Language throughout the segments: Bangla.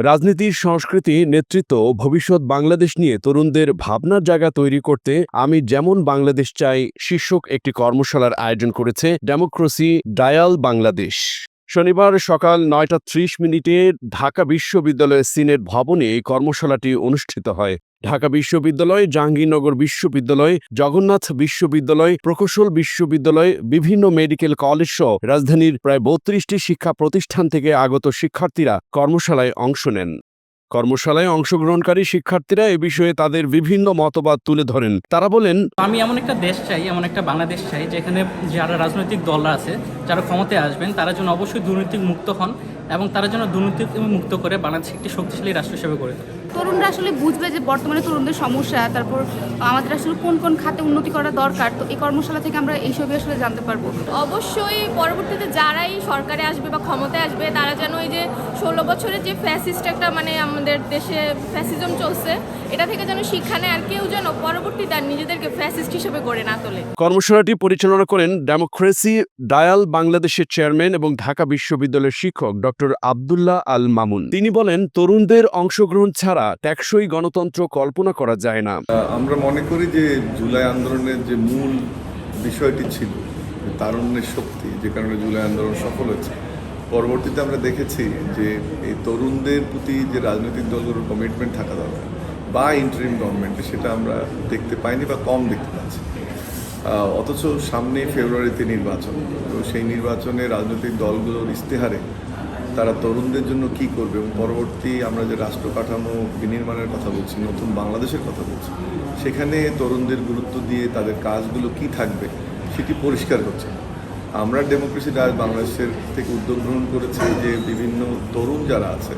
রাজনীতির সংস্কৃতি, নেতৃত্ব, ভবিষ্যৎ বাংলাদেশ নিয়ে তরুণদের ভাবনার জায়গা তৈরি করতে আমি যেমন বাংলাদেশ চাই, শীর্ষক একটি কর্মশালার আয়োজন করেছে ডেমোক্রেসি ডায়াল বাংলাদেশ শনিবার সকাল নয়টা ত্রিশ মিনিটে ঢাকা বিশ্ববিদ্যালয়ের সিনেট ভবনে এই কর্মশালাটি অনুষ্ঠিত হয়। ঢাকা বিশ্ববিদ্যালয়, জাহাঙ্গীরনগর বিশ্ববিদ্যালয়, জগন্নাথ বিশ্ববিদ্যালয়, প্রকৌশল বিশ্ববিদ্যালয়, বিভিন্ন মেডিকেল কলেজ সহ রাজধানীর প্রায় বত্রিশটি শিক্ষা প্রতিষ্ঠান থেকে আগত শিক্ষার্থীরা কর্মশালায় অংশ নেন। কর্মশালায় অংশগ্রহণকারী শিক্ষার্থীরা এ বিষয়ে তাদের বিভিন্ন মতবাদ তুলে ধরেন। তারা বলেন, আমি এমন একটা দেশ চাই, এমন একটা বাংলাদেশ চাই, যেখানে যারা রাজনৈতিক দলরা আছে, যারা ক্ষমতায় আসবেন, তারা যেন অবশ্যই দুর্নীতি মুক্ত হন এবং তারা যেন দুর্নীতি মুক্ত করে বাংলাদেশ একটি শক্তিশালী রাষ্ট্র হিসেবে গড়ে তোলে। তরুণরা আসলে বুঝবে যে বর্তমানে তরুণদের সমস্যা তারপর আমাদের আসলে কোন কোন খাতে উন্নতি করা দরকার তো এই কর্মশালা থেকে আমরা এইসবই আসলে জানতে পারব। অবশ্যই পরবর্তীতে যারাই সরকারে আসবে বা ক্ষমতায় আসবে তারা যেন ওই যে ষোলো বছরের যে ফ্যাসিস্ট একটা মানে আমাদের দেশে ফ্যাসিজম চলছে এটা থেকে যেন শিক্ষা নেয় আর কেউ যেন পরবর্তীতে আর নিজেদেরকে ফ্যাসিস্ট হিসেবে গড়ে না তোলে। কর্মশালাটি পরিচালনা করেন ডেমোক্রেসি ডায়াল বাংলাদেশের চেয়ারম্যান এবং ঢাকা বিশ্ববিদ্যালয়ের শিক্ষক ডক্টর আবদুল্লাহ আল মামুন তিনি বলেন তরুণদের অংশগ্রহণ ছাড়া টেকসই গণতন্ত্র কল্পনা করা যায় না। আমরা মনে করি যে জুলাই আন্দোলনের যে মূল বিষয়টি ছিল তারুণ্যের শক্তি, যে কারণে জুলাই আন্দোলন সফল হয়েছে। পরবর্তীতে আমরা দেখেছি যে এই তরুণদের প্রতি যে রাজনৈতিক দলগুলোর কমিটমেন্ট থাকা দরকার, বা ইন্টারিম গভর্নমেন্টে সেটা আমরা দেখতে পাইনি বা কম দেখতে পাচ্ছি। অথচ সামনে ফেব্রুয়ারিতে নির্বাচন। তো সেই নির্বাচনে রাজনৈতিক দলগুলোর ইস্তেহারে তারা তরুণদের জন্য কি করবে এবং পরবর্তী আমরা যে রাষ্ট্র কাঠামো বিনির্মাণের কথা বলছি, নতুন বাংলাদেশের কথা বলছি, সেখানে তরুণদের গুরুত্ব দিয়ে তাদের কাজগুলো কি থাকবে সেটি পরিষ্কার হচ্ছে আমরা ডেমোক্রেসি ডায়াল বাংলাদেশের থেকে উদ্যোগ গ্রহণ করেছি যে বিভিন্ন তরুণ যারা আছে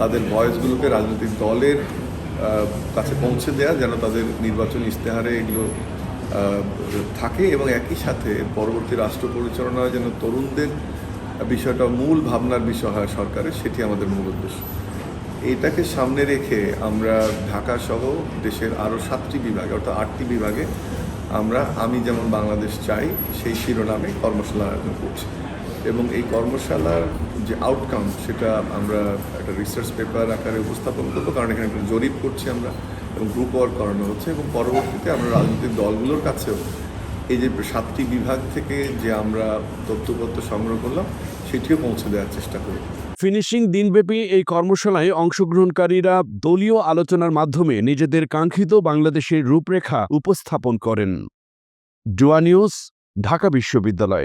তাদের ভয়েসগুলোকে রাজনৈতিক দলের কাছে পৌঁছে দেওয়া যেন তাদের নির্বাচনী ইশতেহারে এগুলো থাকে এবং একই সাথে পরবর্তী রাষ্ট্র পরিচালনায় যেন তরুণদের বিষয়টা, মূল ভাবনার বিষয় হয় সরকারের, সেটি আমাদের মূল উদ্দেশ্য। এটাকে সামনে রেখে আমরা ঢাকা সহ দেশের আরও সাতটি বিভাগে, অর্থাৎ আটটি বিভাগে আমরা, আমি যেমন বাংলাদেশ চাই, সেই শিরোনামে কর্মশালা আয়োজন করছি। এবং এই কর্মশালার যে আউটকাম সেটা আমরা একটা রিসার্চ পেপার আকারে উপস্থাপন করব, কারণ এখানে একটা জরিপ করছি আমরা, এবং গ্রুপ ওয়ার্ক করানো হচ্ছে, এবং পরবর্তীতে আমরা রাজনৈতিক দলগুলোর কাছেও এই যে সাতটি বিভাগ থেকে যে আমরা তথ্যপত্র সংগ্রহ করলাম, সেটিও পৌঁছে দেওয়ার চেষ্টা করি। ফিনিশিং দিনব্যাপী এই কর্মশালায় অংশগ্রহণকারীরা দলীয় আলোচনার মাধ্যমে নিজেদের কাঙ্ক্ষিত বাংলাদেশের রূপরেখা উপস্থাপন করেন। ডুয়া নিউজ, ঢাকা বিশ্ববিদ্যালয়।